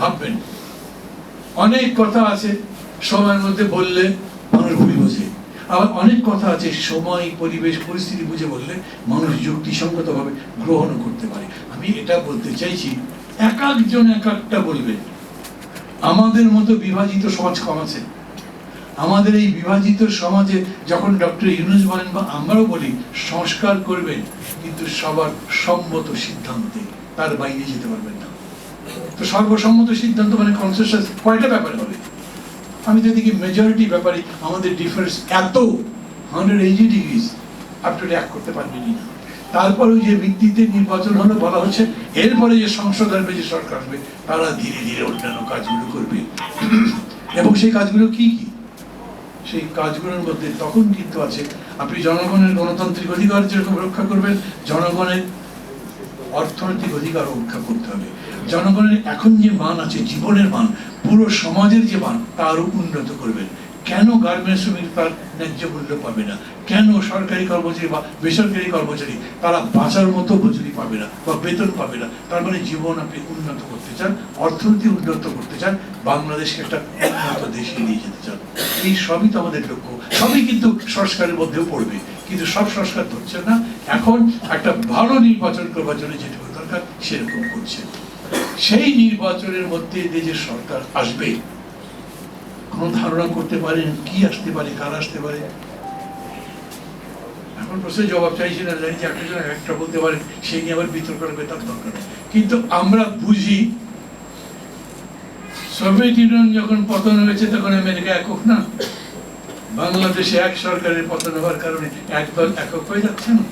ভাববেন। অনেক কথা আছে, সময়ের মধ্যে বললে মানুষ ভুল বোঝে। আবার অনেক কথা আছে, সময়, পরিবেশ, পরিস্থিতি বুঝে বললে মানুষ যুক্তিসঙ্গতভাবে গ্রহণও করতে পারে। আমি এটা বলতে চাইছি, এক একজন এক একটা বলবে, আমাদের মতো বিভাজিত সমাজ কম আছে। আমাদের এই বিভাজিত সমাজে যখন ডক্টর ইউনুস বলেন, বা আমরাও বলি, সংস্কার করবেন, কিন্তু সবার সম্মত সিদ্ধান্তে তার বাইরে যেতে পারবেন না। তো সর্বসম্মত সিদ্ধান্ত মানে কনসেনসাস কয়টা ব্যাপারে হবে? আমি যদি কি মেজরিটি ব্যাপারে আমাদের ডিফারেন্স এত হান্ড্রেড এইটি ডিগ্রিজ আপনি এক করতে পারবেনই না? তারপরে যে ভিত্তিতে নির্বাচন হলো বলা হচ্ছে, এরপরে যে সংসদ আসবে যে সরকার আসবে তারা ধীরে ধীরে অন্যান্য কাজগুলো করবে। এবং সেই কাজগুলো কি কি? সেই কাজগুলোর মধ্যে তখন কিন্তু আছে, আপনি জনগণের গণতান্ত্রিক অধিকার যেরকম রক্ষা করবেন, জনগণের অর্থনৈতিক অধিকার রক্ষা করতে হবে। জনগণের এখন যে মান আছে, জীবনের মান, পুরো সমাজের যে মান তারও উন্নত করবেন। কেন গার্মেন্টস শ্রমিক তার ন্যায্য মূল্য পাবে না? কেন সরকারি কর্মচারী বা বেসরকারি কর্মচারী তারা বাঁচার মতো মজুরি পাবে না বা বেতন পাবে না? তার মানে জীবন আপনি উন্নত করতে চান, অর্থনীতি উন্নত করতে চান, বাংলাদেশকে একটা উন্নত দেশে নিয়ে যেতে চান। এই সবই তো আমাদের লক্ষ্য। সবই কিন্তু সংস্কারের মধ্যেও পড়বে। কিন্তু সব সংস্কার হচ্ছে না। এখন একটা ভালো নির্বাচন করবার জন্য যেটুকু দরকার, সেরকম করছে। সেই নির্বাচনের মধ্যে যে সরকার আসবে, কোন ধারণা করতে পারেন কি আসতে পারে, কার আসতে পারে? এখন প্রশ্নের জবাব চাইছি না, জানি যে একটা জন একটা বলতে পারে সে নিয়ে আবার বিতর্ক করবে তার দরকার কিন্তু আমরা বুঝি সোভিয়েত ইউনিয়ন যখন পতন হয়েছে, তখন আমেরিকা একক না। বাংলাদেশে এক সরকারের পতন হওয়ার কারণে একদল একক হয়ে যাচ্ছে না